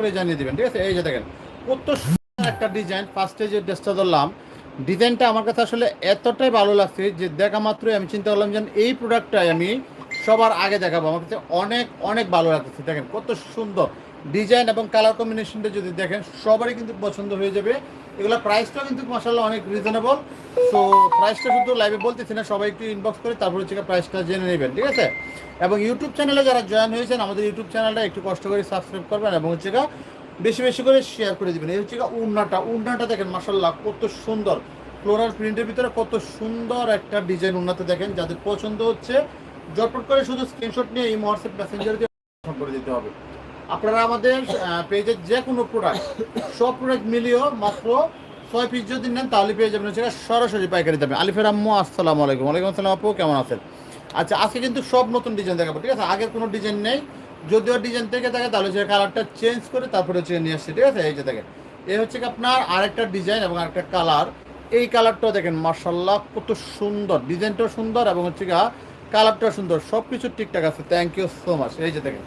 করে জানিয়ে দিবেন, ঠিক আছে? এই যে দেখেন, কত সুন্দর একটা ডিজাইন ফার্স্টে যে ড্রেসটা ধরলাম। ডিজাইনটা আমার কাছে আসলে এতটাই ভালো লাগছে যে দেখা মাত্রই আমি চিন্তা করলাম যে এই প্রোডাক্টটাই আমি সবার আগে দেখাবো। আমার কাছে অনেক অনেক ভালো লাগছে দেখেন, কত সুন্দর। ডিজাইন এবং কালার কম্বিনেশনটা যদি দেখেন, সবারই কিন্তু পছন্দ হয়ে যাবে। এগুলো প্রাইসটাও কিন্তু মাসাল্লাহ অনেক রিজনেবল সো প্রাইসটা শুধু লাইভে বলতেছি না, সবাই একটু ইনবক্স করে তারপর হচ্ছে প্রাইসটা জেনে নেবেন, ঠিক আছে? এবং ইউটিউব চ্যানেলে যারা জয়েন হয়েছেন, আমাদের ইউটিউব চ্যানেলটা একটু কষ্ট করে সাবস্ক্রাইব করবেন এবং হচ্ছে বেশি বেশি করে শেয়ার করে দিবেন। এই হচ্ছে উন্নাটা। উন্নাটা দেখেন মাসাল্লাহ কত সুন্দর। ফ্লোরাল প্রিন্টের ভিতরে কত সুন্দর একটা ডিজাইন উন্নাতে দেখেন। যাদের পছন্দ হচ্ছে, জটপট করে শুধু স্ক্রিনশট নিয়ে এই হোয়াটসঅ্যাপ মেসেঞ্জার দিয়ে করে দিতে হবে। আপনারা আমাদের পেজের যে কোনো প্রোডাক্ট সব প্রোডাক্ট মিলিয়েও মাত্র ছয় পিস যদি নেন, তাহলে পেয়ে যাবেন সেটা সরাসরি পাইকারি দামে। আলিফের আম্মু, আসসালামু আলাইকুম। ওয়ালাইকুম আসসালাম আপু, কেমন আছেন? আচ্ছা আজকে কিন্তু সব নতুন ডিজাইন দেখাবো, ঠিক আছে? আগের কোনো ডিজাইন নেই। যদিও ডিজাইন থেকে থাকে, তাহলে সে কালারটা চেঞ্জ করে তারপরে হচ্ছে নিয়ে আসছে, ঠিক আছে? এই যে দেখেন এই হচ্ছে কি আপনার আরেকটা ডিজাইন এবং আরেকটা কালার এই কালারটাও দেখেন মার্শাল্লাহ কত সুন্দর। ডিজাইনটাও সুন্দর এবং হচ্ছে গা কালারটাও সুন্দর। সব কিছু ঠিকঠাক আছে। থ্যাংক ইউ সো মাচ এই যে দেখেন,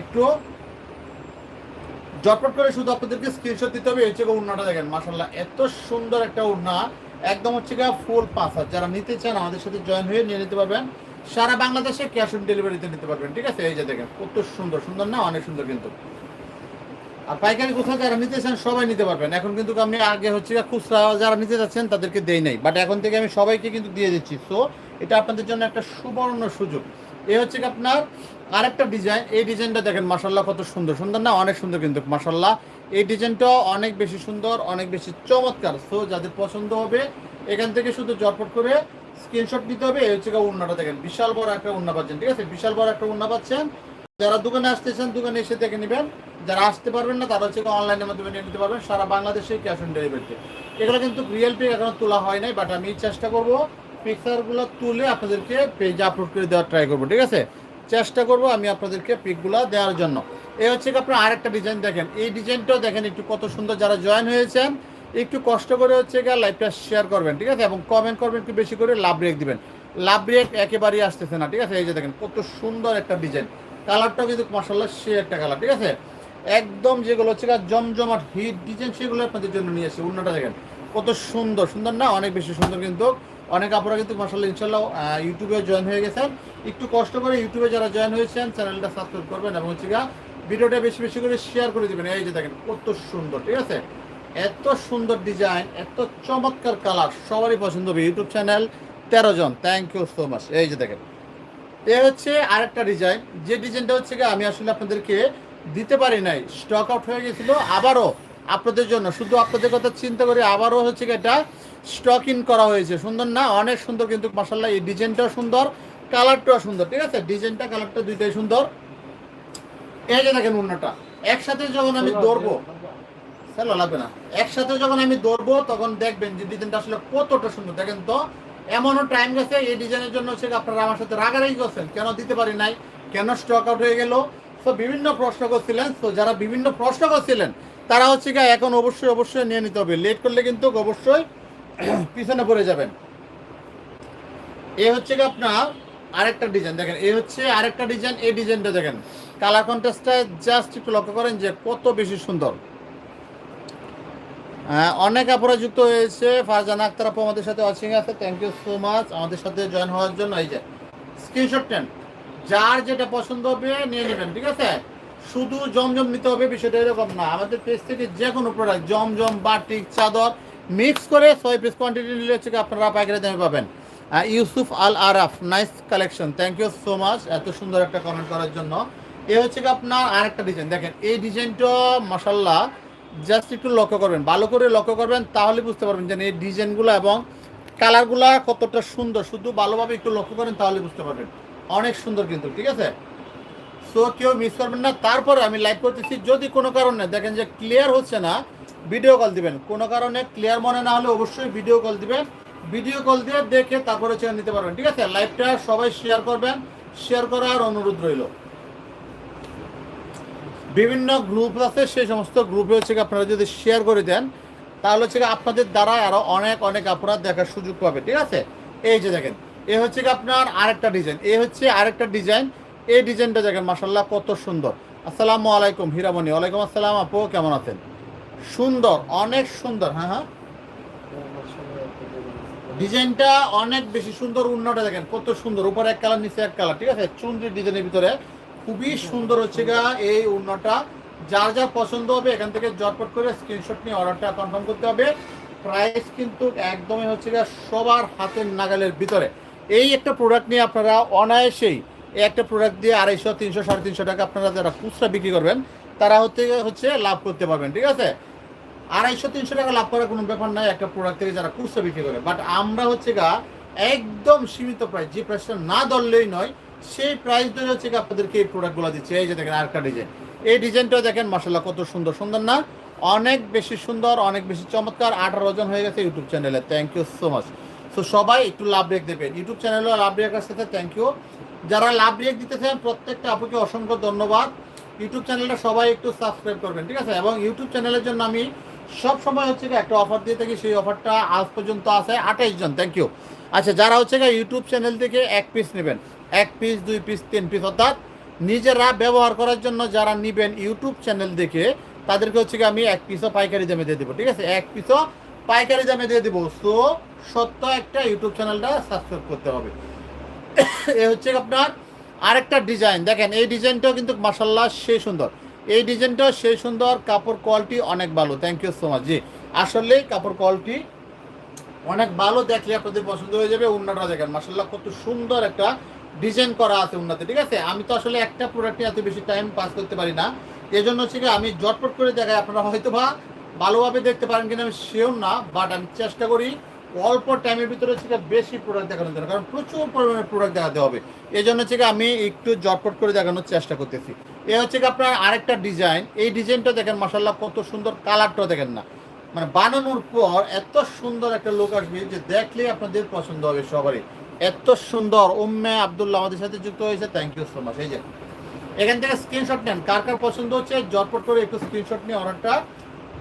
একটু জটপট করে শুধু আপনাদেরকে স্ক্রিনশট দিতে হবে। এই হচ্ছে উড়নাটা দেখেন মাসাল্লাহ এত সুন্দর একটা উড়না একদম হচ্ছে গা ফুল হাত যারা নিতে চান, আমাদের সাথে জয়েন হয়ে নিয়ে নিতে পারবেন। সারা বাংলাদেশে ক্যাশ অন ডেলিভারিতে নিতে পারবেন, ঠিক আছে? এই যে দেখেন, কত সুন্দর সুন্দর না? অনেক সুন্দর কিন্তু। আর পাইকারি কোথাও যারা নিতে চান, সবাই নিতে পারবেন। এখন কিন্তু আমি আগে হচ্ছে খুচরা যারা নিতে যাচ্ছেন, তাদেরকে দেই নাই। বাট এখন থেকে আমি সবাইকে কিন্তু দিয়ে দিচ্ছি। সো এটা আপনাদের জন্য একটা সুবর্ণ সুযোগ। এ হচ্ছে কি আপনার আরেকটা ডিজাইন এই ডিজাইনটা দেখেন মাসাল্লাহ কত সুন্দর। সুন্দর না? অনেক সুন্দর কিন্তু মাসাল্লাহ এই ডিজাইনটাও অনেক বেশি সুন্দর, অনেক বেশি চমৎকার। সো যাদের পছন্দ হবে, এখান থেকে শুধু জটপট করে স্ক্রিনশট নিতে হবে। এই হচ্ছে উন্নাটা দেখেন, বিশাল বড় একটা উন্না পাচ্ছেন, ঠিক আছে? বিশাল বড় একটা উন্না পাচ্ছেন। যারা দোকানে আসতেছেন দোকানে এসে দেখে নেবেন। যারা আসতে পারবেন না, তারা হচ্ছে অনলাইনের মাধ্যমে নিয়ে নিতে পারবেন। সারা বাংলাদেশে ক্যাশ অন ডেলিভারিতে এগুলো কিন্তু রিয়েল পিক এখনও তোলা হয় নাই বাট আমি চেষ্টা করব পিকচারগুলো তুলে আপনাদেরকে পেজে আপলোড করে দেওয়ার ট্রাই করব, ঠিক আছে? চেষ্টা করব আমি আপনাদেরকে পিকগুলো দেওয়ার জন্য। এই হচ্ছে কি আপনার আরেকটা ডিজাইন দেখেন। এই ডিজাইনটাও দেখেন একটু কত সুন্দর যারা জয়েন হয়েছেন, একটু কষ্ট করে হচ্ছে গিয়ে লাইভটা শেয়ার করবেন, ঠিক আছে? এবং কমেন্ট করবেন, একটু বেশি করে লাভ ব্রেক দিবেন। লাভ ব্রেক একেবারেই আসতেছে না, ঠিক আছে? এই যে দেখেন, কত সুন্দর একটা ডিজাইন কালারটাও কিন্তু মাসাল্লাহ সে একটা কালার ঠিক আছে? একদম যেগুলো হচ্ছে জমজমাট হিট ডিজাইন সেগুলো আপনাদের জন্য নিয়ে আসি। অন্যটা দেখেন, কত সুন্দর। সুন্দর না? অনেক বেশি সুন্দর কিন্তু অনেক আপনারা কিন্তু মাসাল্লাহ ইনশাল্লাহ ইউটিউবে জয়েন হয়ে গেছেন। একটু কষ্ট করে ইউটিউবে যারা জয়েন হয়েছেন চ্যানেলটা সাবস্ক্রাইব করবেন এবং হচ্ছে ভিডিওটা বেশি বেশি করে শেয়ার করে দেবেন। এই যে দেখেন, কত সুন্দর, ঠিক আছে? এত সুন্দর ডিজাইন এত চমৎকার কালার সবারই পছন্দ হবে ইউটিউব চ্যানেল তেরো জন থ্যাংক ইউ সো মাচ এই যে দেখেন, এ হচ্ছে আরেকটা ডিজাইন যে ডিজাইনটা হচ্ছে আমি আসলে আপনাদেরকে দিতে পারি নাই স্টক আউট হয়ে গেছিল। আবারও আপনাদের জন্য, শুধু আপনাদের কথা চিন্তা করে আবারও হচ্ছে এটা স্টক ইন করা হয়েছে। সুন্দর না? অনেক সুন্দর কিন্তু মাসাল্লাহ এই ডিজাইনটাও সুন্দর কালারটাও সুন্দর ঠিক আছে? ডিজাইনটা কালারটা দুইটাই সুন্দর। এই যে দেখেন অন্যটা একসাথে যখন আমি দৌড়বো স্যালো লাগবে না। একসাথে যখন আমি দৌড়বো তখন দেখবেন যে ডিজাইনটা আসলে কতটা সুন্দর। দেখেন তো এমনও টাইম গেছে এই ডিজাইনের জন্য হচ্ছে আপনারা আমার সাথে রাগারাগি করছেন। কেন দিতে পারি নাই? কেন স্টক আউট হয়ে গেল? তো বিভিন্ন প্রশ্ন করছিলেন। তো যারা বিভিন্ন প্রশ্ন করছিলেন তারা হচ্ছে এখন অবশ্যই অবশ্যই নিয়ে নিতে হবে। লেট করলে কিন্তু অবশ্যই পিছনে পড়ে যাবেন। এ হচ্ছে কি আপনার আরেকটা ডিজাইন দেখেন এই হচ্ছে আরেকটা ডিজাইন এই ডিজাইনটা দেখেন। কালার কন্ট্রাস্টটা জাস্ট একটু লক্ষ্য করেন যে কত বেশি সুন্দর। হ্যাঁ, অনেক আপুরা যুক্ত হয়েছে। ফারজানা আক্তার আপু আমাদের সাথে ওয়াচিং আছে। থ্যাংক ইউ সো মাচ আমাদের সাথে জয়েন হওয়ার জন্য এই যে স্ক্রিনশট নেন। যার যেটা পছন্দ হবে নিয়ে নেবেন ঠিক আছে? শুধু জমজম নিতে হবে বিষয়টা এরকম না। আমাদের পেজ থেকে যে কোনো প্রোডাক্ট জমজম বাটিক চাদর মিক্স করে ছয় পিস কোয়ান্টিটি নিলে হচ্ছে আপনারা পাইকারি দামে পাবেন। Yusuf Al Araf nice collection thank you so much এত সুন্দর একটা কমেন্ট করার জন্য। এ হচ্ছে কি আপনার আরেকটা ডিজাইন দেখেন, এই ডিজাইনটা মশাল্লা জাস্ট একটু লক্ষ্য করবেন, ভালো করে লক্ষ্য করবেন, তাহলে বুঝতে পারবেন যে এই ডিজাইনগুলো এবং কালারগুলো কতটা সুন্দর, শুধু ভালোভাবে একটু লক্ষ্য করেন, তাহলে বুঝতে পারবেন। অনেক সুন্দর কিন্তু, ঠিক আছে? সো কেউ মিস করবেন না, তারপরে আমি লাইভ করতেছি, যদি কোনো কারণে দেখেন যে ক্লিয়ার হচ্ছে না ভিডিও কল দিবেন। কোনো কারণে ক্লিয়ার মনে না হলে অবশ্যই ভিডিও কল দিবেন। ভিডিও কল দিয়ে দেখে তারপরে হচ্ছে নিতে পারবেন, ঠিক আছে? লাইভটা সবাই শেয়ার করবেন। শেয়ার করার অনুরোধ রইল। বিভিন্ন গ্রুপ আছে, সেই সমস্ত গ্রুপে হচ্ছে আপনারা যদি শেয়ার করে দেন, তাহলে হচ্ছে আপনাদের দ্বারা আরও অনেক অনেক আপনারা দেখার সুযোগ পাবে, ঠিক আছে? এই যে দেখেন, এ হচ্ছে আপনার আরেকটা ডিজাইন এ হচ্ছে আরেকটা ডিজাইন এই ডিজাইনটা দেখেন মাসাল্লাহ কত সুন্দর। আসসালামু আলাইকুম, হীরামণি। ওয়ালাইকুম আসসালাম, আপু, কেমন আছেন? সুন্দর, অনেক সুন্দর হ্যাঁ হ্যাঁ। ডিজাইনটা অনেক বেশি সুন্দর উন্নটা দেখেন, কত সুন্দর। উপরে এক কালার, নিচে এক কালার, ঠিক আছে? চুনরির ডিজাইনের ভিতরে। খুবই সুন্দর হচ্ছে গা এই উন্নটা যার যা পছন্দ হবে, এখান থেকে জটপট করে স্ক্রিনশট নিয়ে অর্ডারটা কনফার্ম করতে হবে। প্রাইস কিন্তু একদমই হচ্ছে গা সবার হাতের নাগালের ভিতরে। এই একটা প্রোডাক্ট নিয়ে আপনারা অনায়াসেই এই একটা প্রোডাক্ট দিয়ে আড়াইশো, তিনশো, সাড়ে তিনশো টাকা আপনারা যারা খুচরা বিক্রি করবেন, তারা হচ্ছে হচ্ছে লাভ করতে পারবেন, ঠিক আছে? আড়াইশো, তিনশো টাকা লাভ করার কোনো ব্যাপার নাই, একটা প্রোডাক্ট থেকে যারা খুচরা বিক্রি করে। বাট আমরা হচ্ছে গা একদম সীমিত প্রাইস যে প্রাইসটা না ধরলেই নয়, সেই প্রাইস ধরে হচ্ছে গা আপনাদেরকে এই প্রোডাক্টগুলো দিচ্ছে। এই যে দেখেন আরেকটা ডিজাইন এই ডিজাইনটাও দেখেন মাসাল্লাহ কত সুন্দর সুন্দর না? অনেক বেশি সুন্দর, অনেক বেশি চমৎকার, আঠারো জন হয়ে গেছে ইউটিউব চ্যানেলে থ্যাংক ইউ সো মাচ তো সবাই একটু লাভ রেক দেবেন। ইউটিউব চ্যানেলে লাভ রেখার সাথে থ্যাংক ইউ যারা লাভ রেক দিতেছেন প্রত্যেকটা আপুকে অসংখ্য ধন্যবাদ। ইউটিউব চ্যানেলটা সবাই একটু সাবস্ক্রাইব করবেন, ঠিক আছে? এবং ইউটিউব চ্যানেলের জন্য আমি সব সময় হচ্ছে একটা অফার দিয়ে থাকি, সেই অফারটা আজ পর্যন্ত আছে, আঠাইশ জন থ্যাংক ইউ আচ্ছা যারা হচ্ছে ইউটিউব চ্যানেল থেকে এক পিস নেবেন, এক পিস দুই পিস তিন পিস অর্থাৎ নিজেরা ব্যবহার করার জন্য যারা নেবেন ইউটিউব চ্যানেল দেখে, তাদেরকে হচ্ছে আমি এক পিসও পাইকারি দামে দিয়ে দেবো, ঠিক আছে? এক পিসও পাইকারি দামে দিয়ে দেবো। সো সত্য একটা ইউটিউব চ্যানেলটা সাবস্ক্রাইব করতে হবে। এ হচ্ছে আপনার আরেকটা ডিজাইন দেখেন, এই ডিজাইনটাও কিন্তু মাসাল্লাহ সেই সুন্দর। এই ডিজাইনটা সেই সুন্দর, কাপড় কোয়ালিটি অনেক ভালো। Thank you so much ji আসলেই কাপড় কোয়ালিটি অনেক ভালো দেখলে আপনাদের পছন্দ হয়ে যাবে উন্নাটা দেখেন। মাসাল্লাহ কত সুন্দর একটা ডিজাইন করা আছে উন্নাতে, ঠিক আছে? আমি তো আসলে একটা প্রোডাক্টে এত বেশি টাইম পাস করতে পারি না। এই জন্য হচ্ছে কি, আমি জটপট করে দেখাই। আপনারা হয়তো বা ভালোভাবে দেখতে পারেন কিনা, আমি শিওর না বাট আমি চেষ্টা করি অল্প টাইমের ভিতরে হচ্ছে বেশি প্রোডাক্ট দেখানো জন্য, কারণ প্রচুর পরিমাণে প্রোডাক্ট দেখাতে হবে। এই জন্য হচ্ছে আমি একটু জটপট করে দেখানোর চেষ্টা করতেছি। এ হচ্ছে আপনার আরেকটা ডিজাইন এই ডিজাইনটা দেখেন মাসাল্লাহ কত সুন্দর কালারটাও দেখেন না। মানে বানানোর পর এত সুন্দর একটা লোক আসবে যে দেখলে আপনাদের পছন্দ হবে সবারই। এত সুন্দর। উম্মে আবদুল্লাহ আমাদের সাথে যুক্ত হয়েছে। থ্যাংক ইউ সো মাচ এই যে, এখান থেকে স্ক্রিনশট নেন। কার কার পছন্দ হচ্ছে? জটপট করে একটু স্ক্রিনশট নিয়ে অর্ডারটা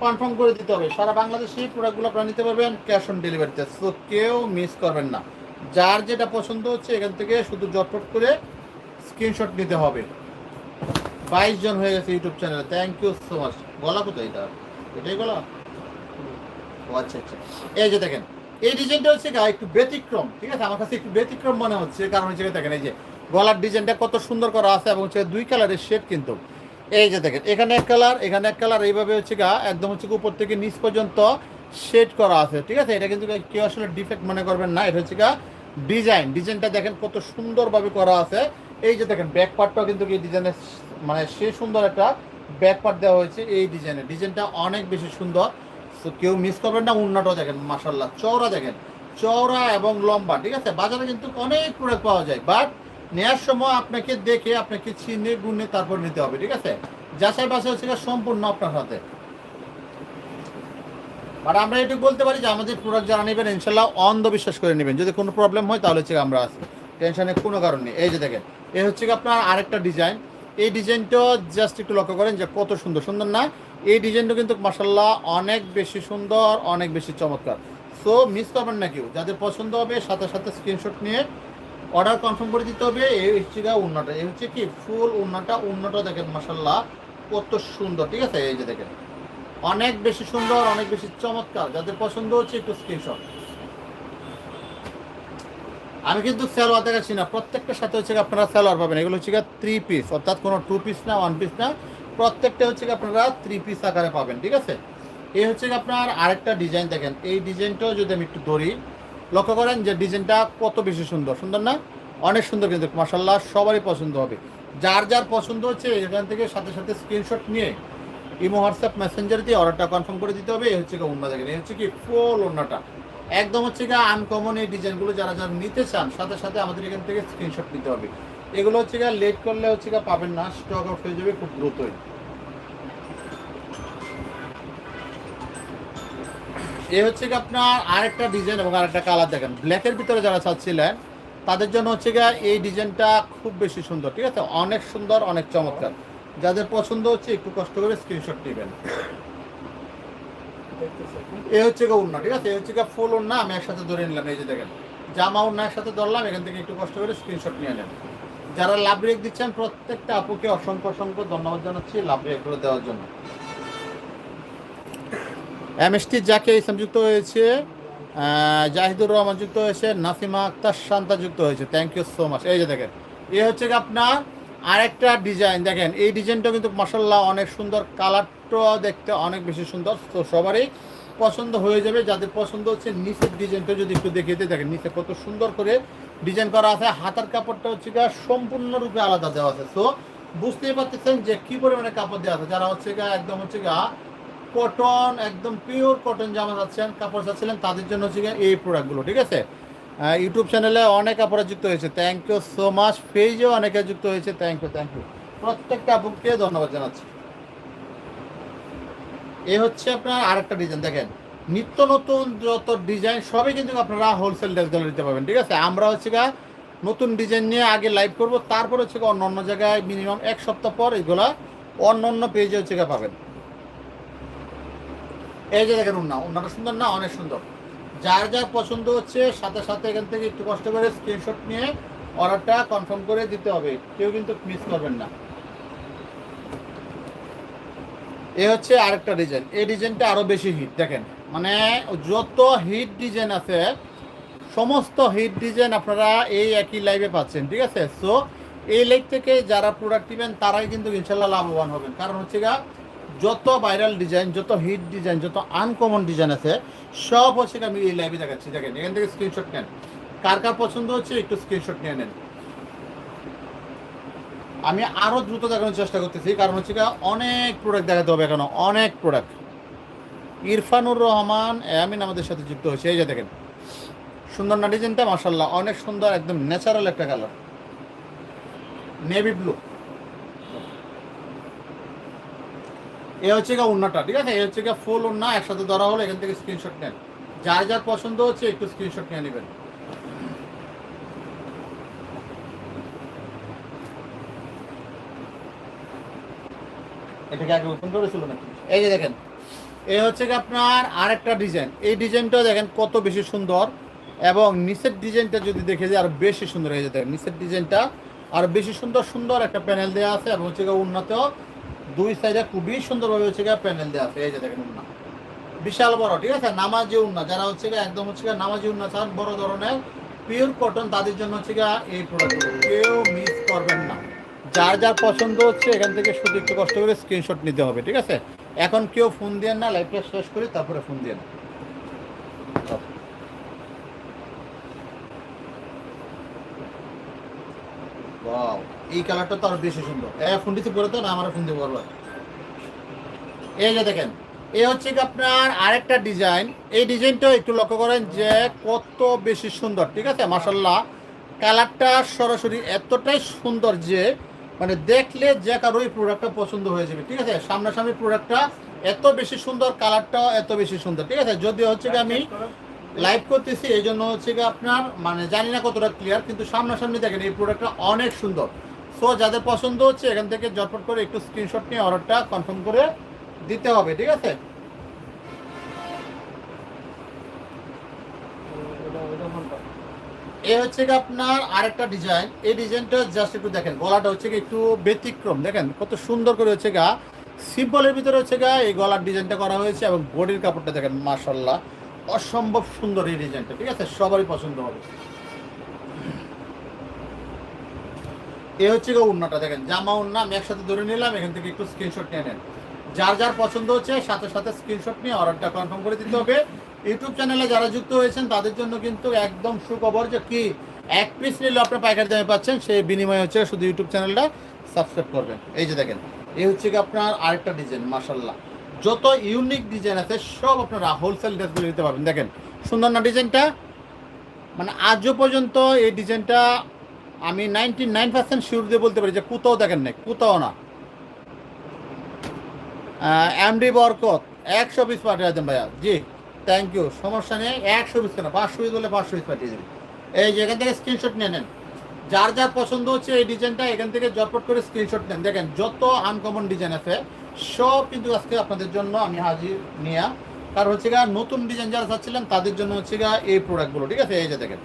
কনফার্ম করে দিতে হবে। সারা বাংলাদেশে প্রোডাক্টগুলো আপনারা নিতে পারবেন, ক্যাশ অন ডেলিভারিতে সো কেউ মিস করবেন না। যার যেটা পছন্দ হচ্ছে, এখান থেকে শুধু জটপট করে স্ক্রিনশট নিতে হবে। বাইশ জন হয়ে গেছে ইউটিউব চ্যানেলে। থ্যাংক ইউ সো মাচ গলা কোথায় এটা? এটাই গলা? ও আচ্ছা আচ্ছা। এই যে দেখেন, এই ডিজাইনটা হচ্ছে একটু ব্যতিক্রম, ঠিক আছে? আমার কাছে একটু ব্যতিক্রম মনে হচ্ছে, কারণ হচ্ছে দেখেন, এই যে গলার ডিজাইনটা কত সুন্দর করা আছে এবং হচ্ছে দুই কালারের শেড কিন্তু। এই যে দেখেন, এখানে এক কালার এখানে এক কালার এইভাবে হচ্ছে গা একদম হচ্ছে উপর থেকে নিচ পর্যন্ত শেড করা আছে, ঠিক আছে? এটা কিন্তু কেউ আসলে ডিফেক্ট মনে করবেন না, এটা হচ্ছে গা ডিজাইন ডিজাইনটা দেখেন কত সুন্দরভাবে করা আছে। এই যে দেখেন ব্যাক পার্টটাও কিন্তু এই ডিজাইনের মানে সে সুন্দর একটা ব্যাক পার্ট দেওয়া হয়েছে এই ডিজাইনের ডিজাইনটা অনেক বেশি সুন্দর। তো কেউ মিস করবেন না, উন্নাটাও দেখেন মাসাল্লাহ চওড়া দেখেন, চওড়া এবং লম্বা, ঠিক আছে? বাজারে কিন্তু অনেক প্রোডাক্ট পাওয়া যায় বাট নেওয়ার সময় আপনাকে দেখে আপনাকে চিনে, গুনে তারপর নিতে হবে, ঠিক আছে? যাচাই বাছাই হচ্ছে সম্পূর্ণ আপনার হাতে। বাট আমরা এটুকু বলতে পারি যে আমাদের প্রোডাক্ট যারা নেবেন ইনশাল্লাহ অন্ধবিশ্বাস করে নেবেন। যদি কোনো প্রবলেম হয়, তাহলে হচ্ছে আমরা আছি। টেনশনের কোনো কারণ নেই। এই যে দেখেন এই হচ্ছে আপনার আরেকটা ডিজাইন এই ডিজাইনটাও জাস্ট একটু লক্ষ্য করেন যে কত সুন্দর। সুন্দর না? এই ডিজাইনটা কিন্তু মাসাল্লাহ অনেক বেশি সুন্দর, অনেক বেশি চমৎকার। সো মিস করবেন না কেউ। যাদের পছন্দ হবে, সাথে সাথে স্ক্রিনশট নিয়ে অর্ডার কনফার্ম করে দিতে হবে এই হচ্ছে উন্নাটা এই হচ্ছে কি ফুল উন্নাটা উন্নাটা দেখেন মাসাল্লাহ কত সুন্দর, ঠিক আছে? এই যে দেখেন। অনেক বেশি সুন্দর, অনেক বেশি চমৎকার। যাদের পছন্দ হচ্ছে একটু স্ক্রিনশট আমি কিন্তু সালোয়ার দেখাচ্ছি না, প্রত্যেকটার সাথে হচ্ছে আপনারা সালোয়ার পাবেন। এগুলো হচ্ছে থ্রি পিস অর্থাৎ কোনো টু পিস না ওয়ান পিস না। প্রত্যেকটা হচ্ছে আপনারা থ্রি পিস আকারে পাবেন, ঠিক আছে? এই হচ্ছে আপনার আরেকটা ডিজাইন দেখেন। এই ডিজাইনটাও যদি আমি একটু ধরি লক্ষ্য করেন যে ডিজাইনটা কত বেশি সুন্দর। সুন্দর না? অনেক সুন্দর কিন্তু মাসাল্লাহ সবারই পছন্দ হবে। যার যার পছন্দ হচ্ছে, এখান থেকে সাথে সাথে স্ক্রিনশট নিয়ে ইমো, হোয়াটসঅ্যাপ মেসেঞ্জার দিয়ে অর্ডারটা কনফার্ম করে দিতে হবে। এই হচ্ছে গিয়ে অন্য এই হচ্ছে কি ফুল অন্যটা একদম হচ্ছে গিয়ে আনকমন এই ডিজাইনগুলো যারা যারা নিতে চান, সাথে সাথে আমাদের এখান থেকে স্ক্রিনশট নিতে হবে। এগুলো হচ্ছে গিয়ে লেট করলে হচ্ছে গিয়ে পাবেন না স্টক আউট হয়ে যাবে খুব দ্রুতই। এ হচ্ছে কি আপনার আরেকটা ডিজাইন এবং আরেকটা কালার দেখেন। ব্ল্যাকের ভিতরে যারা চাচ্ছিলেন, তাদের জন্য হচ্ছে গিয়ে এই ডিজাইনটা খুব বেশি সুন্দর, ঠিক আছে? অনেক সুন্দর, অনেক চমৎকার। যাদের পছন্দ হচ্ছে, একটু কষ্ট করে স্ক্রিনশট নেবেন। এ হচ্ছে গা উন্না ঠিক আছে? এ হচ্ছে গা ফুল উন্না আমি একসাথে ধরে নিলাম, এই যে দেখেন। জামা উন্না একসাথে ধরলাম, এখান থেকে একটু কষ্ট করে স্ক্রিনশট নিয়ে নেন। যারা লাভ রেক দিচ্ছেন, প্রত্যেকটা আপুকে অসংখ্য অসংখ্য ধন্যবাদ জানাচ্ছি লাভ রেকগুলো দেওয়ার জন্য। এমএসটি যাকে ইসলাম যুক্ত হয়েছে জাহিদুর রহমান যুক্ত হয়েছে, নাসিমা আক্তার শান্তা যুক্ত হয়েছে। থ্যাংক ইউ সো মাচ এই যে দেখেন, এ হচ্ছে আপনার আরেকটা ডিজাইন দেখেন, এই ডিজাইনটা কিন্তু মাসাল্লাহ অনেক সুন্দর কালারটাও দেখতে অনেক বেশি সুন্দর। তো সবারই পছন্দ হয়ে যাবে। যাদের পছন্দ হচ্ছে নিচের ডিজাইনটা যদি একটু দেখিয়ে দিই, দেখেন নিচে কত সুন্দর করে ডিজাইন করা আছে। হাতার কাপড়টা হচ্ছে গা সম্পূর্ণরূপে আলাদা দেওয়া আছে। তো বুঝতেই পারতেছেন যে কী পরিমাণে কাপড় দেওয়া আছে। যারা হচ্ছে গা একদম হচ্ছে গা কটন একদম পিওর কটন জামা যাচ্ছেন কাপড় চাচ্ছিলেন, তাদের জন্য হচ্ছে এই প্রোডাক্টগুলো ঠিক আছে? ইউটিউব চ্যানেলে অনেক কাপড়ে যুক্ত হয়েছে। থ্যাংক ইউ সো মাচ পেজেও অনেকে যুক্ত হয়েছে। থ্যাংক ইউ থ্যাংক ইউ প্রত্যেকটা আপুকে ধন্যবাদ জানাচ্ছি। এ হচ্ছে আপনার আরেকটা ডিজাইন দেখেন। নিত্য নতুন যত ডিজাইন সবই কিন্তু আপনারা হোলসেল ড্রেস গ্যালারিতে পাবেন ঠিক আছে? আমরা হচ্ছে গা নতুন ডিজাইন নিয়ে আগে লাইভ করব, তারপর হচ্ছে অন্য অন্য জায়গায় মিনিমাম এক সপ্তাহ পর এগুলা অন্য অন্য পেজে হচ্ছে গা পাবেন। এই যে দেখেন উন্না, উন্নাটা সুন্দর না? অনেক সুন্দর। যার যা পছন্দ হচ্ছে, সাথে সাথে এখান থেকে একটু কষ্ট করে স্ক্রিনশট নিয়ে অর্ডারটা কনফার্ম করে দিতে হবে। কেউ কিন্তু মিস করবেন না। এ হচ্ছে আরেকটা ডিজাইন এই ডিজাইনটা আরও বেশি হিট দেখেন। মানে যত হিট ডিজাইন আছে, সমস্ত হিট ডিজাইন আপনারা এই একই লাইভে পাচ্ছেন, ঠিক আছে? সো এই লাইভ থেকে যারা প্রোডাক্ট নেবেন, তারাই কিন্তু ইনশাল্লাহ লাভবান হবেন। কারণ হচ্ছে গা যত ভাইরাল ডিজাইন যত হিট ডিজাইন যত আনকমন ডিজাইন আছে, সব হচ্ছে আমি এই লাইভে দেখাচ্ছি। দেখেন, এখান থেকে স্ক্রিনশট নেন। কার কার পছন্দ হচ্ছে, একটু স্ক্রিনশট নিয়ে নেন। আমি আরও দ্রুত দেখানোর চেষ্টা করতেছি, কারণ হচ্ছে অনেক প্রোডাক্ট দেখাতে হবে এখনও, অনেক প্রোডাক্ট ইরফানুর রহমান আমিন আমাদের সাথে যুক্ত হয়েছে। এই যে দেখেন, সুন্দর না ডিজাইনটা মাসাল্লাহ অনেক সুন্দর, একদম ন্যাচারাল একটা কালার নেভি ব্লু এ হচ্ছে গা উন্নাটা ঠিক আছে? এ হচ্ছে গা ফুল উন্না একসাথে ধরা হলো, এখান থেকে স্ক্রিনশট নেন। যার যার পছন্দ হচ্ছে, একটু স্ক্রিনশট নিয়ে নেবেন। এটাকে আগে ওপেন করেছিল নাকি? এই যে দেখেন এই হচ্ছে কি আপনার আরেকটা ডিজাইন এই ডিজাইনটাও দেখেন কত বেশি সুন্দর, এবং নিচের ডিজাইনটা যদি দেখে যায় আর বেশি সুন্দর হয়ে যেতে নিচের ডিজাইনটা আর বেশি সুন্দর সুন্দর একটা প্যানেল দেওয়া আছে, এবং হচ্ছে গিয়ে উন্নত দুই সাইডে খুবই সুন্দরভাবে হচ্ছে গিয়ে প্যান্ডেল দেওয়া আছে। এই যে দেখেন উন্না। বিশাল বড়, ঠিক আছে? নামাজি উন্না, যারা হচ্ছে গিয়ে একদম হচ্ছে গিয়ে নামাজি উন্না চান, বড় ধরনের পিওর কটন তাদের জন্য হচ্ছে গিয়ে এই প্রোডাক্টগুলো কেউ মিস করবেন না। যার যার পছন্দ হচ্ছে এখান থেকে শুধু একটু কষ্ট করে স্ক্রিনশট নিতে হবে, ঠিক আছে? এখন কেউ ফোন দিয়ে না লাইভটা শেষ করি তারপরে ফোন দিয়ে না এই কালারটা তো আরও বেশি সুন্দর। এ ফোন দিতে পরে তো, না আমার ফোন দিয়ে বলব এই যে দেখেন এই হচ্ছে কি আপনার আরেকটা ডিজাইন এই ডিজাইনটা একটু লক্ষ্য করেন যে কত বেশি সুন্দর, ঠিক আছে? মাসাল্লাহ কালারটা সরাসরি এতটাই সুন্দর যে মানে দেখলে যে কারও এই প্রোডাক্টটা পছন্দ হয়ে যাবে, ঠিক আছে? সামনাসামনি প্রোডাক্টটা এত বেশি সুন্দর, কালারটাও এত বেশি সুন্দর, ঠিক আছে? যদিও হচ্ছে কি আমি লাইভ করতেছি এই জন্য হচ্ছে কি আপনার মানে জানি না কতটা ক্লিয়ার কিন্তু সামনাসামনি দেখেন এই প্রোডাক্টটা অনেক সুন্দর। সো যাদের পছন্দ হচ্ছে, এখান থেকে ঝটপট করে একটু স্ক্রিনশট নিয়ে অর্ডারটা কনফার্ম করে দিতে হবে, ঠিক আছে? এই হচ্ছে কি আপনার আরেকটা ডিজাইন এই ডিজাইনটা জাস্ট একটু দেখেন, গলাটা হচ্ছে কি একটু ব্যতিক্রম। দেখেন, কত সুন্দর করে হচ্ছে গা সিম্পলের ভিতরে হচ্ছে গা এই গলার ডিজাইনটা করা হয়েছে এবং বডির কাপড়টা দেখেন মাশাল্লাহ অসম্ভব সুন্দর এই ডিজাইনটা ঠিক আছে? সবারই পছন্দ হবে। এ হচ্ছে গা উন্নাটা দেখেন, জামা উন্না আমি একসাথে ধরে নিলাম, এখান থেকে একটু স্ক্রিনশট নিয়ে নেন। যার যার পছন্দ হচ্ছে, সাথে সাথে স্ক্রিনশট নিয়ে অর্ডারটা কনফার্ম করে দিতে হবে। ইউটিউব চ্যানেলে যারা যুক্ত হয়েছেন, তাদের জন্য কিন্তু একদম সুখবর যে কি, এক পিস নিলে আপনি পাইকারি দামে পাচ্ছেন, সেই বিনিময়ে হচ্ছে শুধু ইউটিউব চ্যানেলটা সাবস্ক্রাইব করবেন। এই যে দেখেন এই হচ্ছে কি আপনার আরেকটা ডিজাইন মাসাল্লাহ যত ইউনিক ডিজাইন আছে, সব আপনারা হোলসেল ড্রেসগুলো দিতে পারবেন। দেখেন, সুন্দর না ডিজাইনটা মানে আজও পর্যন্ত এই ডিজাইনটা আমি নাইনটি নাইন পার্সেন্ট শিওর দিয়ে বলতে পারি যে কোথাও দেখেন নাই কোথাও না। এমডি বরকত, একশো পিস পাঠিয়ে দেন ভাইয়া। জি থ্যাংক ইউ সমস্যা নেই, একশো পিস কেন? পাঁচশো পিস বলে পাঁচশো পিস পাঠিয়ে দেবেন এই যে এখান থেকে স্ক্রিনশট নিয়ে নেন। যার যার পছন্দ হচ্ছে এই ডিজাইনটা এখান থেকে জটপট করে স্ক্রিনশট নেন। দেখেন, যত আনকমন ডিজাইন আছে, সব কিন্তু আজকে আপনাদের জন্য আমি হাজির নিয়া। কারণ হচ্ছে গা নতুন ডিজাইন যারা চাচ্ছিলেন, তাদের জন্য হচ্ছে গা এই প্রোডাক্টগুলো ঠিক আছে? এই যে দেখেন।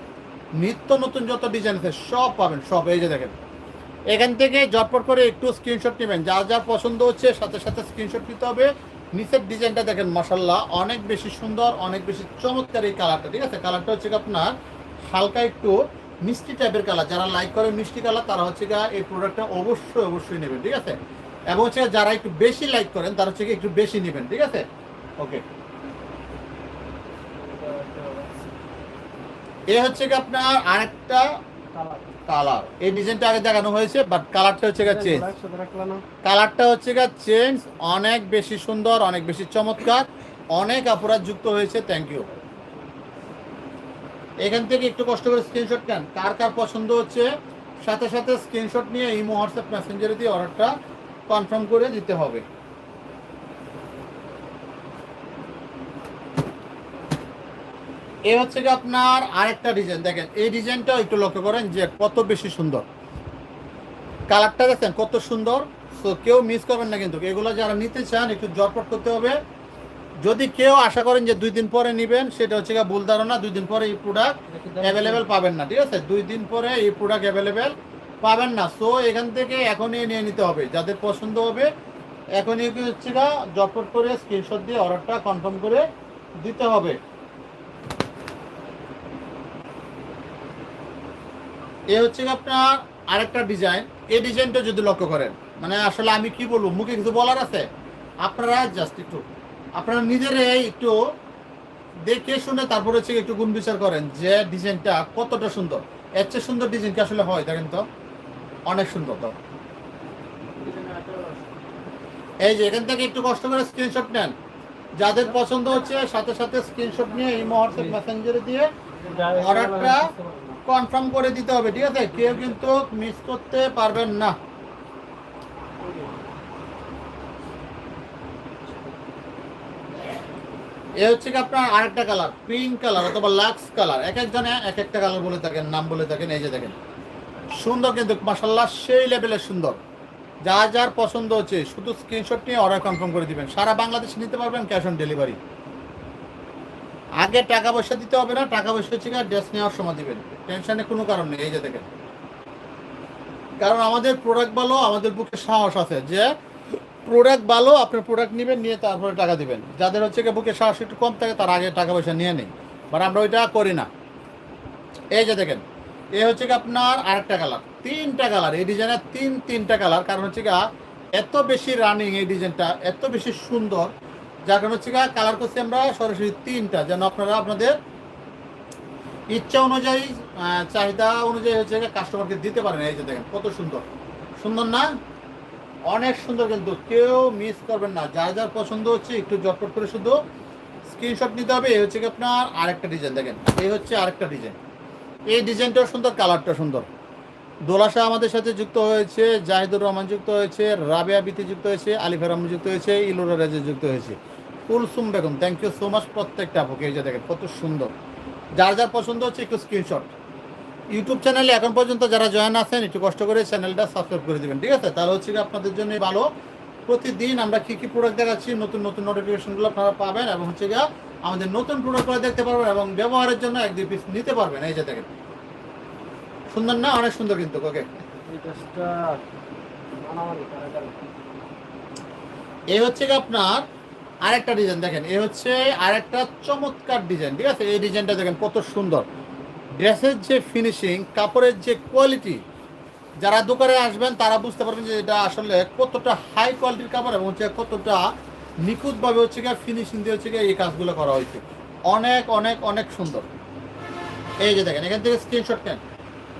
নিত্য নতুন যত ডিজাইন আছে, সব পাবেন, সব। এই যে দেখেন। এখান থেকে জটপট করে একটু স্ক্রিনশট নেবেন। যার যার পছন্দ হচ্ছে, সাথে সাথে স্ক্রিনশট নিতে হবে। নিচের ডিজাইনটা দেখেন মাসাল্লাহ অনেক বেশি সুন্দর, অনেক বেশি চমৎকার এই কালারটা ঠিক আছে? কালারটা হচ্ছে আপনার হালকা একটু মিষ্টি টাইপের কালার যারা লাইক করে মিষ্টি কালার তারা হচ্ছে গিয়ে এই প্রোডাক্টটা অবশ্যই অবশ্যই নেবেন, ঠিক আছে? এবং হচ্ছে যারা একটু বেশি লাইক করেন, তারা হচ্ছে একটু বেশি নেবেন, ঠিক আছে? ওকে এ হচ্ছে কি আপনার আরেকটা কালার। এই ডিজাইনটা আগে দেখানো হয়েছে বাট কালারটা হচ্ছে গিয়ে চেঞ্জ কালারটা হচ্ছে গিয়ে চেঞ্জ অনেক বেশি সুন্দর, অনেক বেশি চমৎকার, অনেক অপরাধ যুক্ত হয়েছে থ্যাংক ইউ এখান থেকে একটু কষ্ট করে স্ক্রিনশট নেন, কার কার পছন্দ হচ্ছে, সাথে সাথে স্ক্রিনশট নিয়ে ইমো হোয়াটসঅ্যাপ মেসেঞ্জারে দিয়ে অর্ডারটা কনফার্ম করে দিতে হবে। এ হচ্ছে কি আপনার আরেকটা ডিজাইন দেখেন, এই ডিজাইনটাও একটু লক্ষ্য করেন যে কত বেশি সুন্দর। কালারটা দেখেন, কত সুন্দর। তো কেউ মিস করবেন না কিন্তু। এগুলো যারা নিতে চান, একটু জটপট করতে হবে। যদি কেউ আশা করেন যে দুই দিন পরে নেবেন, সেটা হচ্ছে গিয়ে ভুল ধারণা, দুই দিন পরে এই প্রোডাক্ট অ্যাভেলেবেল পাবেন না, ঠিক আছে? দুই দিন পরে এই প্রোডাক্ট অ্যাভেলেবেল পাবেন না। সো এখান থেকে এখনই নিয়ে নিতে হবে, যাদের পছন্দ হবে। এখনই হচ্ছে গা জটপট করে স্ক্রিনশট দিয়ে অর্ডারটা কনফার্ম করে দিতে হবে। এ হচ্ছে আপনার আরেকটা ডিজাইন এই ডিজাইনটা যদি লক্ষ্য করেন মানে আসলে আমি কি বলব মুখে কিছু বলার আছে? আপনারা জাস্ট একটু আপনারা নিজেরাই একটু দেখে শুনে তারপরে হচ্ছে একটু গুণ বিচার করেন যে ডিজাইনটা কতটা সুন্দর। এর চেয়ে সুন্দর ডিজাইন কি আসলে হয় দেখেন তো? অনেক সুন্দর তো। এই যে এখান থেকে একটু কষ্ট করে স্ক্রিনশট নেন। যাদের পছন্দ হচ্ছে সাথে সাথে স্ক্রিনশট নিয়ে এই হোয়াটসঅ্যাপ মেসেঞ্জারে দিয়ে অর্ডারটা কনফার্ম করে দিতে হবে, ঠিক আছে? কেউ কিন্তু মিস করতে পারবেন না। এ হচ্ছে কি আপনার আরেকটা কালার পিঙ্ক কালার অথবা লাক্স কালার এক একজনে এক একটা কালার বলে থাকেন, নাম বলে থাকেন, এই যে দেখেন। সুন্দর কিন্তু মাসাল্লাহ সেই লেভেলের সুন্দর। যা যার পছন্দ হচ্ছে, শুধু স্ক্রিনশট নিয়ে অর্ডার কনফার্ম করে দিবেন। সারা বাংলাদেশে নিতে পারবেন ক্যাশ অন ডেলিভারি আগে টাকা পয়সা দিতে হবে না, টাকা পয়সা হচ্ছে ড্রেস নেওয়ার সময় দিবেন। টেনশনে কোনো কারণ নেই, এই যে দেখেন। কারণ আমাদের প্রোডাক্ট ভালো, আমাদের বুকে সাহস আছে যে প্রোডাক্ট ভালো আপনার প্রোডাক্ট নেবেন, নিয়ে তারপরে টাকা দিবেন। যাদের হচ্ছে গিয়ে বুকে সাহস একটু কম থাকে, তার আগে টাকা পয়সা নিয়ে নেই। বাট আমরা ওইটা করি না। এই যে দেখেন, এ হচ্ছে কি আপনার আরেকটা কালার তিনটা কালার এই ডিজাইনের তিন, তিনটা কালার কারণ হচ্ছে গা এত বেশি রানিং এই ডিজাইনটা এত বেশি সুন্দর। যার কারণ হচ্ছে কালার করছি আমরা সরাসরি তিনটা। যেন আপনারা আপনাদের ইচ্ছা অনুযায়ী চাহিদা অনুযায়ী হচ্ছে কাস্টমারকে দিতে পারেন। এই যে দেখেন, কত সুন্দর। সুন্দর না? অনেক সুন্দর কিন্তু, কেউ মিস করবেন না। যার যার পছন্দ হচ্ছে, একটু জটপট করে শুধু স্ক্রিনশট নিতে হবে। এই হচ্ছে আপনার আরেকটা ডিজাইন দেখেন, এই হচ্ছে আরেকটা ডিজাইন এই ডিজাইনটাও সুন্দর কালারটা সুন্দর। দোলাশা আমাদের সাথে যুক্ত হয়েছে, জাহিদুর রহমান যুক্ত হয়েছে, রাবেয়া বিতি যুক্ত হয়েছে, আলিফা রহমান যুক্ত হয়েছে, ইলুরা রাজে যুক্ত হয়েছে। Kulsum Begum thank you so much প্রত্যেকটা আপুকে, এই যে দেখেন, কত সুন্দর। যার যার পছন্দ হচ্ছে একটু স্ক্রিনশট ইউটিউব চ্যানেলে এখন পর্যন্ত যারা জয়েন আছেন, একটু কষ্ট করে চ্যানেলটা সাবস্ক্রাইব করে দেবেন, ঠিক আছে? তাহলে হচ্ছে আপনাদের জন্য ভালো। প্রতিদিন আমরা কী কী প্রোডাক্ট দেখাচ্ছি, নতুন নতুন নোটিফিকেশনগুলো আপনারা পাবেন, এবং হচ্ছে গিয়ে আমাদের নতুন প্রোডাক্টগুলো দেখতে পারবেন, এবং ব্যবহারের জন্য এক দুই পিস নিতে পারবেন, এই যে দেখেন। সুন্দর না? অনেক সুন্দর কিন্তু ওকে। এই হচ্ছে কি আপনার আরেকটা ডিজাইন দেখেন। এই হচ্ছে আরেকটা চমৎকার ডিজাইন ঠিক আছে? এই ডিজাইনটা দেখেন কত সুন্দর। ড্রেসের যে ফিনিশিং কাপড়ের যে কোয়ালিটি যারা দোকানে আসবেন তারা বুঝতে পারবেন যে এটা আসলে কতটা হাই কোয়ালিটির কাপড় এবং হচ্ছে কতটা নিখুঁতভাবে হচ্ছে গিয়ে ফিনিশিং দিয়ে হচ্ছে গিয়ে এই কাজগুলো করা হয়েছে। অনেক অনেক অনেক সুন্দর। এই যে দেখেন এখান থেকে স্ক্রিনশট নেন।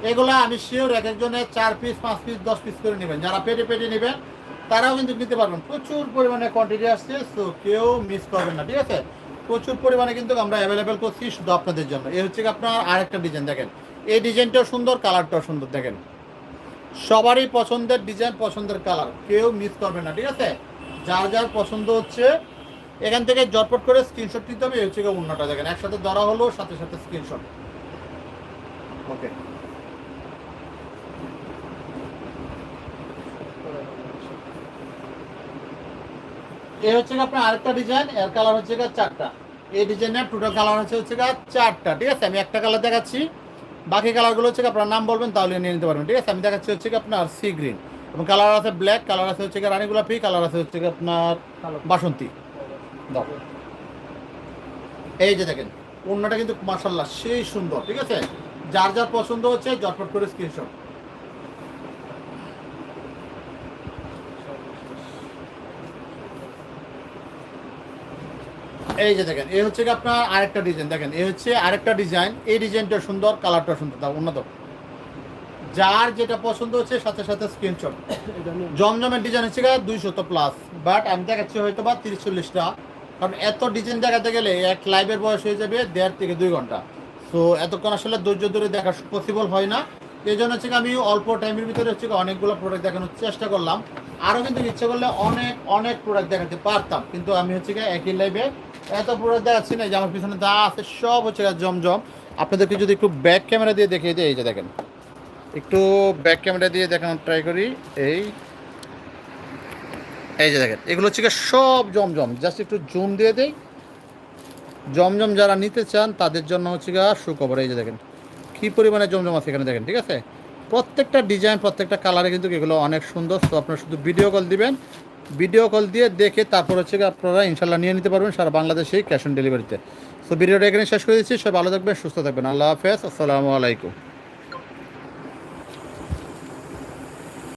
এগুলো আমি শিওর এক একজনের চার পিস পাঁচ পিস দশ পিস করে নেবেন। যারা পেটে পেটে নেবেন, তারাও কিন্তু নিতে পারবেন। প্রচুর পরিমাণে কোয়ান্টিটি আসছে তো কেউ মিস করবেন না, ঠিক আছে? প্রচুর পরিমাণে কিন্তু আমরা অ্যাভেলেবেল করছি শুধু আপনাদের জন্য। এই হচ্ছে আপনার আরেকটা ডিজাইন দেখেন। এই ডিজাইনটাও সুন্দর কালারটাও সুন্দর, দেখেন। সবারই পছন্দের ডিজাইন পছন্দের কালার কেউ মিস করবে না, ঠিক আছে? যার যার পছন্দ হচ্ছে, এখান থেকে জটপট করে স্ক্রিনশট নিতে হবে এই হচ্ছে অন্যটা, দেখেন। একসাথে ধরা হলো, সাথে সাথে স্ক্রিনশট ওকে এই হচ্ছে আপনার আরেকটা ডিজাইন এর কালার হচ্ছে চারটা। এই ডিজাইনের টোটাল কালার হচ্ছে হচ্ছে চারটা, ঠিক আছে? আমি একটা কালার দেখাচ্ছি। বাকি কালারগুলো হচ্ছে আপনার নাম বলবেন, তাহলে নিয়ে নিতে পারবেন, ঠিক আছে? আমি দেখাচ্ছি হচ্ছে আপনার সি গ্রিন এবং কালার আছে ব্ল্যাক কালার আছে হচ্ছে রানী গোলাপি কালার আছে হচ্ছে আপনার বাসন্তী। এই যে দেখেন অন্যটা কিন্তু মাসাল্লাহ সেই সুন্দর, ঠিক আছে? যার যার পছন্দ হচ্ছে জটপট করে স্ক্রিনশট এই যে দেখেন, এই হচ্ছে আপনার আরেকটা ডিজাইন দেখেন, এই হচ্ছে আরেকটা ডিজাইন এই ডিজাইনটা সুন্দর কালারটা সুন্দর অন্য দাও যার যেটা পছন্দ হচ্ছে, সাথে সাথে স্ক্রিনশট জমজমের ডিজাইন হচ্ছে দুইশত প্লাস বাট আমি দেখাচ্ছি হয়তো বা তিরিশ চল্লিশটা। কারণ এত ডিজাইন দেখাতে গেলে এক লাইভের বয়স হয়ে যাবে দেড় থেকে দুই ঘণ্টা। সো এতক্ষণ আসলে ধৈর্য ধরে দেখা পসিবল হয় না। এই জন্য হচ্ছে আমি অল্প টাইমের ভিতরে হচ্ছে অনেকগুলো প্রোডাক্ট দেখানোর চেষ্টা করলাম। আরও কিন্তু ইচ্ছে করলে অনেক অনেক প্রোডাক্ট দেখাতে পারতাম। কিন্তু আমি হচ্ছে একই লাইভে এত প্রোডাক্ট দেখাচ্ছি না যে আমার পিছনে যা আছে সব হচ্ছে জমজম। আপনাদেরকে যদি একটু ব্যাক ক্যামেরা দিয়ে দেখিয়ে দিই, এই যে দেখেন। একটু ব্যাক ক্যামেরা দিয়ে দেখানোর ট্রাই করি, এই। এই যে দেখেন, এগুলো হচ্ছে সব জমজম। জাস্ট একটু জুম দিয়ে দেই। জমজম যারা নিতে চান, তাদের জন্য হচ্ছে গিয়ে সুখবর, এই যে দেখেন। কী পরিমাণে জমজম আছে এখানে দেখেন, ঠিক আছে? প্রত্যেকটা ডিজাইন প্রত্যেকটা কালারে কিন্তু এগুলো অনেক সুন্দর। তো আপনারা শুধু ভিডিও কল দিবেন ভিডিও কল দিয়ে দেখে তারপর হচ্ছে আপনারা ইনশাল্লাহ নিয়ে নিতে পারবেন সারা বাংলাদেশে ক্যাশ অন ডেলিভারিতে তো। ভিডিওটা এখানে শেষ করে দিচ্ছি সব ভালো থাকবেন, সুস্থ থাকবেন। আল্লাহ হাফেজ, আসসালামু আলাইকুম।